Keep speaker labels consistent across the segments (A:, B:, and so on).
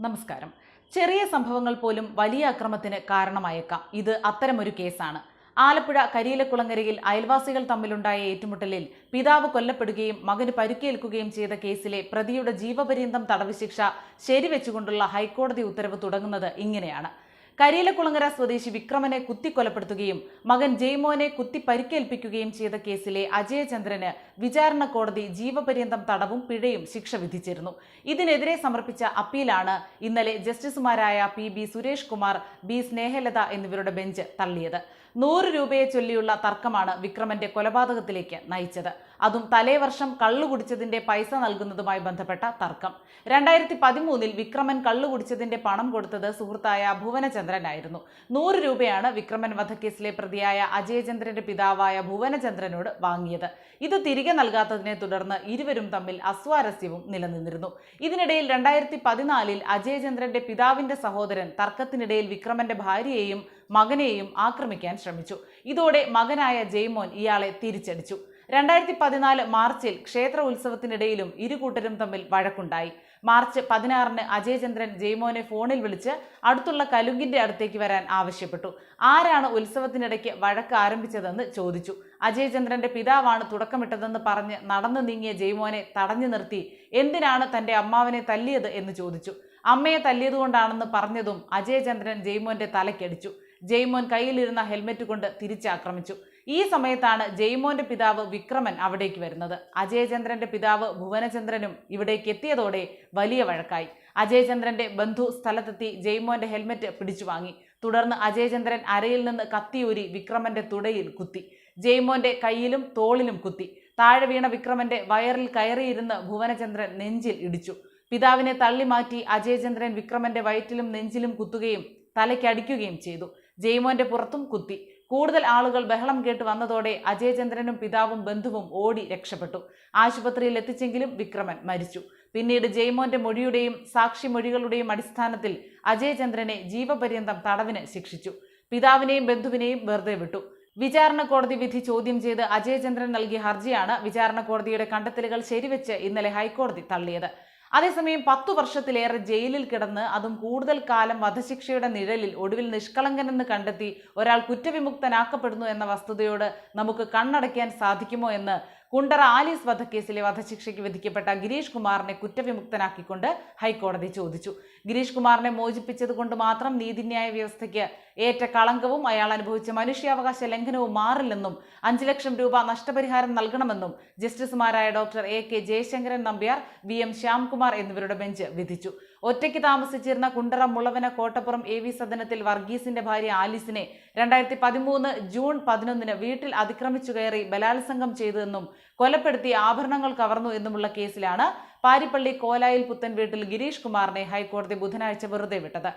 A: നമസ്കാരം. ചെറിയ സംഭവങ്ങൾ പോലും വലിയ അക്രമത്തിന് കാരണമായേക്കാം. ഇത് അത്തരമൊരു കേസാണ്. ആലപ്പുഴ കരിയിലക്കുളങ്ങരയിൽ അയൽവാസികൾ തമ്മിലുണ്ടായ ഏറ്റുമുട്ടലിൽ പിതാവ് കൊല്ലപ്പെടുകയും മകന് പരുക്കേൽക്കുകയും ചെയ്ത കേസിലെ പ്രതിയുടെ ജീവപര്യന്തം തടവ് ശിക്ഷ ശരിവെച്ചുകൊണ്ടുള്ള ഹൈക്കോടതി ഉത്തരവ് തുടങ്ങുന്നത് ഇങ്ങനെയാണ്. കരിയിലക്കുളങ്ങര സ്വദേശി വിക്രമനെ കുത്തിക്കൊലപ്പെടുത്തുകയും മകൻ ജയ്മോനെ കുത്തി പരിക്കേൽപ്പിക്കുകയും ചെയ്ത കേസിലെ അജയചന്ദ്രന് വിചാരണ കോടതി ജീവപര്യന്തം തടവും പിഴയും ശിക്ഷ വിധിച്ചിരുന്നു. ഇതിനെതിരെ സമർപ്പിച്ച അപ്പീലാണ് ഇന്നലെ ജസ്റ്റിസുമാരായ P B Suresh Kumar B Snehalatha എന്നിവരുടെ ബെഞ്ച് തള്ളിയത്. നൂറ് രൂപയെ ചൊല്ലിയുള്ള തർക്കമാണ് വിക്രമന്റെ കൊലപാതകത്തിലേക്ക് നയിച്ചത്. അതും തലേവർഷം കള്ളു കുടിച്ചതിന്റെ പൈസ നൽകുന്നതുമായി ബന്ധപ്പെട്ട തർക്കം. രണ്ടായിരത്തി പതിമൂന്നിൽ വിക്രമൻ കള്ളു കുടിച്ചതിന്റെ പണം കൊടുത്തത് സുഹൃത്തായ ഭുവനചന്ദ്രനായിരുന്നു. നൂറ് രൂപയാണ് വിക്രമൻ വധക്കേസിലെ പ്രതിയായ അജയചന്ദ്രന്റെ പിതാവായ ഭുവനചന്ദ്രനോട് വാങ്ങിയത്. ഇത് തിരികെ നൽകാത്തതിനെ തുടർന്ന് ഇരുവരും തമ്മിൽ അസ്വാരസ്യവും നിലനിന്നിരുന്നു. ഇതിനിടയിൽ രണ്ടായിരത്തി പതിനാലിൽ അജയചന്ദ്രന്റെ പിതാവിന്റെ സഹോദരൻ തർക്കത്തിനിടയിൽ വിക്രമന്റെ ഭാര്യയെയും മകനെയും ആക്രമിക്കാൻ ശ്രമിച്ചു. ഇതോടെ മകനായ ജയ്മോൻ ഇയാളെ തിരിച്ചടിച്ചു. രണ്ടായിരത്തി പതിനാല് മാർച്ചിൽ ക്ഷേത്ര ഉത്സവത്തിനിടയിലും ഇരു കൂട്ടരും തമ്മിൽ വഴക്കുണ്ടായി. മാർച്ച് പതിനാറിന് അജയചന്ദ്രൻ ജയ്മോനെ ഫോണിൽ വിളിച്ച് അടുത്തുള്ള കലുങ്കിന്റെ അടുത്തേക്ക് വരാൻ ആവശ്യപ്പെട്ടു. ആരാണ് ഉത്സവത്തിനിടയ്ക്ക് വഴക്ക് ആരംഭിച്ചതെന്ന് ചോദിച്ചു. അജയചന്ദ്രന്റെ പിതാവാണ് തുടക്കമിട്ടതെന്ന് പറഞ്ഞ് നടന്നു നീങ്ങിയ ജയ്മോനെ തടഞ്ഞു നിർത്തി എന്തിനാണ് തന്റെ അമ്മാവനെ തല്ലിയത് എന്ന് ചോദിച്ചു. അമ്മയെ തല്ലിയതുകൊണ്ടാണെന്ന് പറഞ്ഞതും അജയചന്ദ്രൻ ജയ്മോന്റെ തലക്കടിച്ചു ജയ്മോൻ കയ്യിലിരുന്ന ഹെൽമെറ്റ് കൊണ്ട് തിരിച്ചാക്രമിച്ചു. ഈ സമയത്താണ് ജയ്മോന്റെ പിതാവ് വിക്രമൻ അവിടേക്ക് വരുന്നത്. അജയചന്ദ്രന്റെ പിതാവ് ഭുവനചന്ദ്രനും ഇവിടേക്ക് എത്തിയതോടെ വലിയ വഴക്കായി. അജയചന്ദ്രന്റെ ബന്ധു സ്ഥലത്തെത്തി ജയ്മോന്റെ ഹെൽമെറ്റ് പിടിച്ചു വാങ്ങി. തുടർന്ന് അജയചന്ദ്രൻ അരയിൽ നിന്ന് കത്തിയൂരി വിക്രമന്റെ തുടയിൽ കുത്തി. ജയ്മോന്റെ കയ്യിലും തോളിലും കുത്തി. താഴെ വീണ വിക്രമന്റെ വയറിൽ കയറിയിരുന്ന് ഭുവനചന്ദ്രൻ നെഞ്ചിൽ ഇടിച്ചു. പിതാവിനെ തള്ളി മാറ്റി അജയചന്ദ്രൻ വിക്രമന്റെ വയറ്റിലും നെഞ്ചിലും കുത്തുകയും തലയ്ക്കടിക്കുകയും ചെയ്തു. ജയ്മോന്റെ പുറത്തും കുത്തി. കൂടുതൽ ആളുകൾ ബഹളം കേട്ട് വന്നതോടെ അജയചന്ദ്രനും പിതാവും ബന്ധുവും ഓടി രക്ഷപ്പെട്ടു. ആശുപത്രിയിൽ എത്തിച്ചെങ്കിലും വിക്രമൻ മരിച്ചു. പിന്നീട് ജയ്മോന്റെ മൊഴിയുടെയും സാക്ഷി മൊഴികളുടെയും അടിസ്ഥാനത്തിൽ അജയചന്ദ്രനെ ജീവപര്യന്തം തടവിന് ശിക്ഷിച്ചു. പിതാവിനെയും ബന്ധുവിനെയും വെറുതെ വിട്ടു. വിചാരണ കോടതി വിധി ചോദ്യം ചെയ്ത് അജയചന്ദ്രൻ നൽകിയ ഹർജിയാണ് വിചാരണ കോടതിയുടെ കണ്ടെത്തലുകൾ ശരിവെച്ച് ഇന്നലെ ഹൈക്കോടതി തള്ളിയത്. അതേസമയം പത്തു വർഷത്തിലേറെ ജയിലിൽ കിടന്ന് അതും കൂടുതൽ കാലം വധശിക്ഷയുടെ നിഴലിൽ ഒടുവിൽ നിഷ്കളങ്കനെന്ന് കണ്ടെത്തി ഒരാൾ കുറ്റവിമുക്തനാക്കപ്പെടുന്നു എന്ന വസ്തുതയോട് നമുക്ക് കണ്ണടയ്ക്കാൻ സാധിക്കുമോ എന്ന് കുണ്ടറ ആലീസ് വധക്കേസിലെ വധശിക്ഷയ്ക്ക് വിധിക്കപ്പെട്ട ഗിരീഷ് കുമാറിനെ കുറ്റവിമുക്തനാക്കിക്കൊണ്ട് ഹൈക്കോടതി ചോദിച്ചു. ഗിരീഷ് കുമാറിനെ മോചിപ്പിച്ചതുകൊണ്ട് മാത്രം നീതിന്യായ വ്യവസ്ഥയ്ക്ക് ഏറ്റ കളങ്കവും അയാൾ അനുഭവിച്ച മനുഷ്യാവകാശ ലംഘനവും മാറില്ലെന്നും അഞ്ചു ലക്ഷം രൂപ നഷ്ടപരിഹാരം നൽകണമെന്നും ജസ്റ്റിസുമാരായ doctor A K Jayasankaran Nambiar V M Shyamkumar എന്നിവരുടെ ബെഞ്ച് വിധിച്ചു. ഒറ്റയ്ക്ക് താമസിച്ചിരുന്ന കുണ്ടറ മുളവന കോട്ടപ്പുറം എ വി സദനത്തിൽ വർഗീസിന്റെ ഭാര്യ ആലിസിനെ രണ്ടായിരത്തി പതിമൂന്ന് ജൂൺ പതിനൊന്നിന് വീട്ടിൽ അതിക്രമിച്ചു കയറി ബലാത്സംഗം ചെയ്തതെന്നും കൊലപ്പെടുത്തി ആഭരണങ്ങൾ കവർന്നു എന്നുമുള്ള കേസിലാണ് പാരിപ്പള്ളി കോലായിൽ പുത്തൻ വീട്ടിൽ ഗിരീഷ് കുമാറിനെ ഹൈക്കോടതി ബുധനാഴ്ച വെറുതെ വിട്ടത്.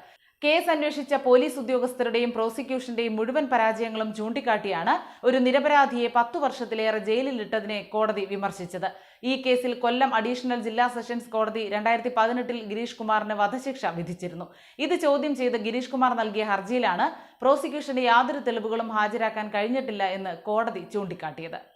A: കേസ് അന്വേഷിച്ച പോലീസ് ഉദ്യോഗസ്ഥരുടെയും പ്രോസിക്യൂഷന്റെയും മുഴുവൻ പരാജയങ്ങളും ചൂണ്ടിക്കാട്ടിയാണ് ഒരു നിരപരാധിയെ പത്തു വർഷത്തിലേറെ ജയിലിലിട്ടതിനെ കോടതി വിമർശിച്ചത്. ഈ കേസിൽ കൊല്ലം അഡീഷണൽ ജില്ലാ സെഷൻസ് കോടതി രണ്ടായിരത്തി പതിനെട്ടിൽ ഗിരീഷ് കുമാറിന് വധശിക്ഷ വിധിച്ചിരുന്നു. ഇത് ചോദ്യം ചെയ്ത് ഗിരീഷ് കുമാർ നൽകിയ ഹർജിയിലാണ് പ്രോസിക്യൂഷന്റെ യാതൊരു തെളിവുകളും ഹാജരാക്കാൻ കഴിഞ്ഞിട്ടില്ല എന്ന് കോടതി ചൂണ്ടിക്കാട്ടിയത്.